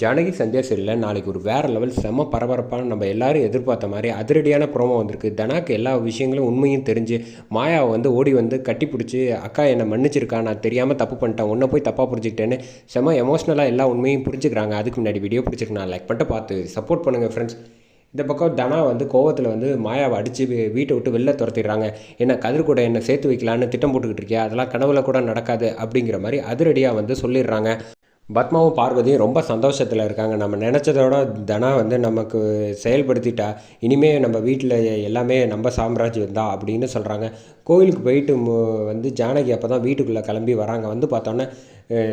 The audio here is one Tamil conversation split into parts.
ஜானகி சந்தியா சரியில்லை நாளைக்கு ஒரு வேறு லெவல் செம பரபரப்பான நம்ம எல்லாரும் எதிர்பார்த்த மாதிரி அதிரடியான ப்ரோமோ வந்திருக்கு. தனாக்கு எல்லா விஷயங்களும் உண்மையும் தெரிஞ்சு மாயாவை வந்து ஓடி வந்து கட்டி பிடிச்சி அக்கா என்னை மன்னிச்சிருக்கா? நான் தெரியாமல் தப்பு பண்ணிட்டேன். உன்னை போய் தப்பாக புரிஞ்சுக்கிட்டேன்னு செம எமோஷ்னலாக எல்லா உண்மையும் புரிஞ்சுக்கிறாங்க. அதுக்கு முன்னாடி வீடியோ பிடிச்சிருக்கு. நான் லைக் பண்ணிட்டு பார்த்து சப்போர்ட் பண்ணுங்கள் ஃப்ரெண்ட்ஸ் இந்த பக்கம் தனா வந்து கோவத்தில் வந்து மாயாவை அடித்து வீட்டை விட்டு வெளில துரத்திடுறாங்க. என்ன கதிர் கூட என்னை சேர்த்து வைக்கலான்னு திட்டம் போட்டுக்கிட்டு இருக்கியா? அதெல்லாம் கனவுல கூட நடக்காது அப்படிங்கிற மாதிரி அதிரடியாக வந்து சொல்லிடுறாங்க. பத்மாவும் பார்வதியும் ரொம்ப சந்தோஷத்தில் இருக்காங்க. நம்ம நினச்சதோட தனா வந்து நமக்கு செயல்படுத்திட்டா இனிமே நம்ம வீட்டில் எல்லாமே நம்ம சாம்ராஜ்யம் தான் அப்படின்னு சொல்கிறாங்க கோயிலுக்கு போயிட்டு வந்து ஜானகி அப்போ தான் வீட்டுக்குள்ளே கிளம்பி வராங்க. வந்து பார்த்தோன்னே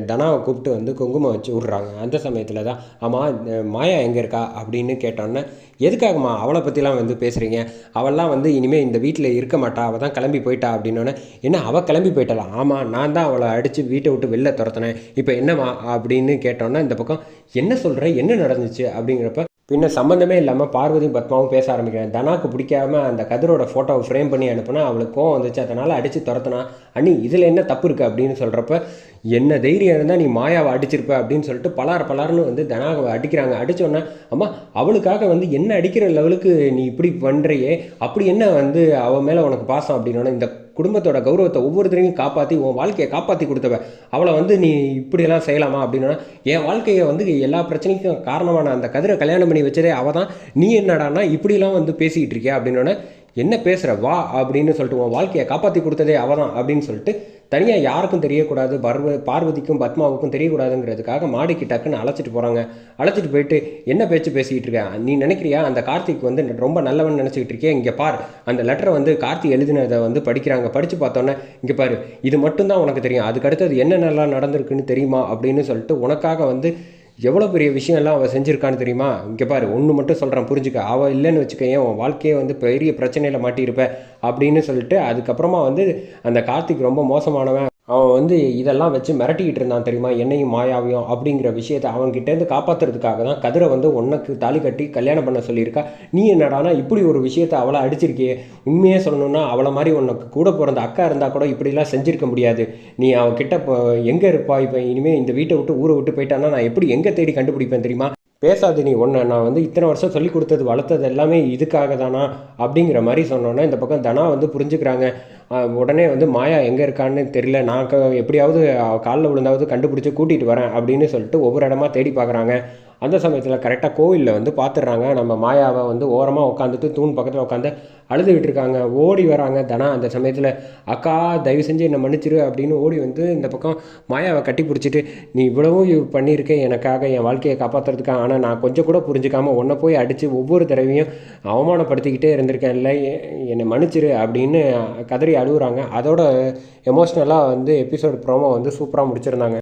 தனாவை கூப்பிட்டு வந்து குங்குமம் வச்சு விட்றாங்க. அந்த சமயத்தில் தான் ஆமாம் மாயா எங்கே இருக்கா? அப்படின்னு கேட்டோன்னே எதுக்காகம்மா அவளை பற்றிலாம் வந்து பேசுகிறீங்க அவள்லாம் வந்து இனிமேல் இந்த வீட்டில் இருக்க மாட்டா அவள் தான் கிளம்பி போயிட்டா. அப்படின்னோடனே என்ன அவள் கிளம்பி போயிட்டாலாம் ஆமாம் நான் தான் அவளை அடித்து வீட்டை விட்டு வெளில துரத்தினேன். இப்போ என்னம்மா? அப்படின்னு கேட்டோன்னே இந்த பக்கம் என்ன சொல்கிற என்ன நடந்துச்சு? அப்படிங்கிறப்ப பின்ன சம்மந்தமே இல்லாமல் பார்வதியும் பத்மாவும் பேச ஆரம்பிக்கிறேன் தனாக்கு பிடிக்காம அந்த கதிரோட ஃபோட்டோவை ஃப்ரேம் பண்ணி அனுப்புனா அவளுக்கு கோவம் வந்துச்சு. அதனால் அடித்து துரத்துனா அண்ணி இதில் என்ன தப்பு இருக்குது அப்படின்னு சொல்கிறப்ப என்ன தைரியம் இருந்தால் நீ மாயாவை அடிச்சிருப்ப அப்படின்னு சொல்லிட்டு பலார் பலார்னு வந்து தனாவை அடிக்கிறாங்க. அடித்தோன்னே அம்மா அவளுக்காக வந்து என்ன அடிக்கிற லெவலுக்கு நீ இப்படி பண்ணுறியே அப்படி என்ன வந்து அவன் மேலே உனக்கு பாசம்? அப்படின்னோடனே இந்த குடும்பத்தோட கௌரவத்தை ஒவ்வொருத்தரையும் காப்பாற்றி உன் வாழ்க்கையை காப்பாற்றி கொடுத்தவ அவளை வந்து நீ இப்படியெல்லாம் செய்யலாமா அப்படின்னா என் வாழ்க்கையை வந்து எல்லா பிரச்சனைக்கும் காரணமான அந்த கதிரை கல்யாணம் பண்ணி வச்சதே அவள் தான் நீ என்னடானா இப்படிலாம் வந்து பேசிக்கிட்டு இருக்கியா அப்படின்னோடனே என்ன பேசுகிற வா அப்படின்னு சொல்லிட்டு உன் வாழ்க்கையை காப்பாற்றி கொடுத்ததே அவள் தான் அப்படின்னு சொல்லிட்டு தனியாக யாருக்கும் தெரியக்கூடாது பர்வ பார்வதிக்கும் பத்மாவுக்கும் தெரியக்கூடாதுங்கிறதுக்காக மாடிக்கு டக்குன்னு அழைச்சிட்டு போகிறாங்க அழைச்சிட்டு போயிட்டு என்ன பேச்சு பேசிக்கிட்டு இருக்கேன் நீ நினைக்கிறியா? அந்த கார்த்திக் வந்து ரொம்ப நல்லவன் நினச்சிக்கிட்டு இருக்கே இங்கே பார். அந்த லெட்டரை வந்து கார்த்தி எழுதினதை வந்து படிக்கிறாங்க. படித்து பார்த்தோன்னே இங்கே பாரு இது மட்டும்தான் உனக்கு தெரியும். அதுக்கு அடுத்தது என்னென்னலாம் நடந்திருக்குன்னு தெரியுமா அப்படின்னு சொல்லிட்டு உனக்காக வந்து எவ்வளோ பெரிய விஷயம்லாம் அவள் செஞ்சுருக்கான்னு தெரியுமா? இங்கே பாரு ஒன்று மட்டும் சொல்கிறான் புரிஞ்சுக்க. அவள் இல்லைன்னு வச்சுக்க ஏன் உன் வாழ்க்கையே வந்து பெரிய பிரச்சனையில் மாட்டியிருப்ப அப்படின்னு சொல்லிட்டு அதுக்கப்புறமா வந்து அந்த கார்த்திக் ரொம்ப மோசமானவன் அவன் வந்து இதெல்லாம் வச்சு மிரட்டிக்கிட்டு இருந்தான் தெரியுமா? என்னையும் மாயாவையும் அப்படிங்கிற விஷயத்தை அவன்கிட்டேருந்து காப்பாற்றுறதுக்காக தான் கதிரை வந்து உனக்கு தாலி கட்டி கல்யாணம் பண்ண சொல்லியிருக்கா. நீ என்னடானா இப்படி ஒரு விஷயத்தை அவளை அடிச்சிருக்கியே. உண்மையே சொல்லணும்னா அவளை மாதிரி உனக்கு கூட பிறந்த அக்கா இருந்தால் கூட இப்படிலாம் செஞ்சுருக்க முடியாது. நீ அவகிட்ட இப்போ எங்கே இருப்பா? இப்போ இனிமேல் இந்த வீட்டை விட்டு ஊரை விட்டு போயிட்டான்னா நான் எப்படி எங்கே தேடி கண்டுபிடிப்பேன் தெரியுமா? பேசாது நீ ஒன்று நான் வந்து இத்தனை வருஷம் சொல்லி கொடுத்தது வளர்த்தது எல்லாமே இதுக்காக தானா? அப்படிங்கிற மாதிரி சொன்னோன்னா இந்த பக்கம் தனா வந்து புரிஞ்சுக்கிறாங்க. உடனே வந்து மாயா எங்கே இருக்கான்னு தெரியல. நான் க- எப்படியாவது காலில் விழுந்தாவது கண்டுபிடிச்சி கூட்டிகிட்டு வரேன் அப்படின்னு சொல்லிட்டு ஒவ்வொரு இடமா தேடி பார்க்குறாங்க. அந்த சமயத்தில் கரெக்டாக கோவிலில் வந்து பார்த்துடுறாங்க நம்ம மாயாவை வந்து ஓரமாக உட்காந்துட்டு தூண் பக்கத்தில் உட்காந்து அழுதுகிட்டு இருக்காங்க. ஓடி வராங்க தனா. அந்த சமயத்தில் அக்கா தயவு செஞ்சு என்னை மன்னிச்சிரு அப்படின்னு ஓடி வந்து இந்த பக்கம் மாயாவை கட்டி பிடிச்சிட்டு நீ இவ்வளவும் பண்ணியிருக்கேன் பண்ணியிருக்க. எனக்காக என் வாழ்க்கையை காப்பாற்றுறதுக்காக ஆனால் நான் கொஞ்சம் கூட புரிஞ்சுக்காமல் உன்னை போய் அடித்து ஒவ்வொரு தடவையும் அவமானப்படுத்திக்கிட்டே இருந்திருக்கேன். இல்லை என்னை மன்னிச்சிரு அப்படின்னு கதறி அழுகுறாங்க அதோட எமோஷ்னலாக வந்து எபிசோட் ப்ரோமோ வந்து சூப்பராக முடிச்சிருந்தாங்க.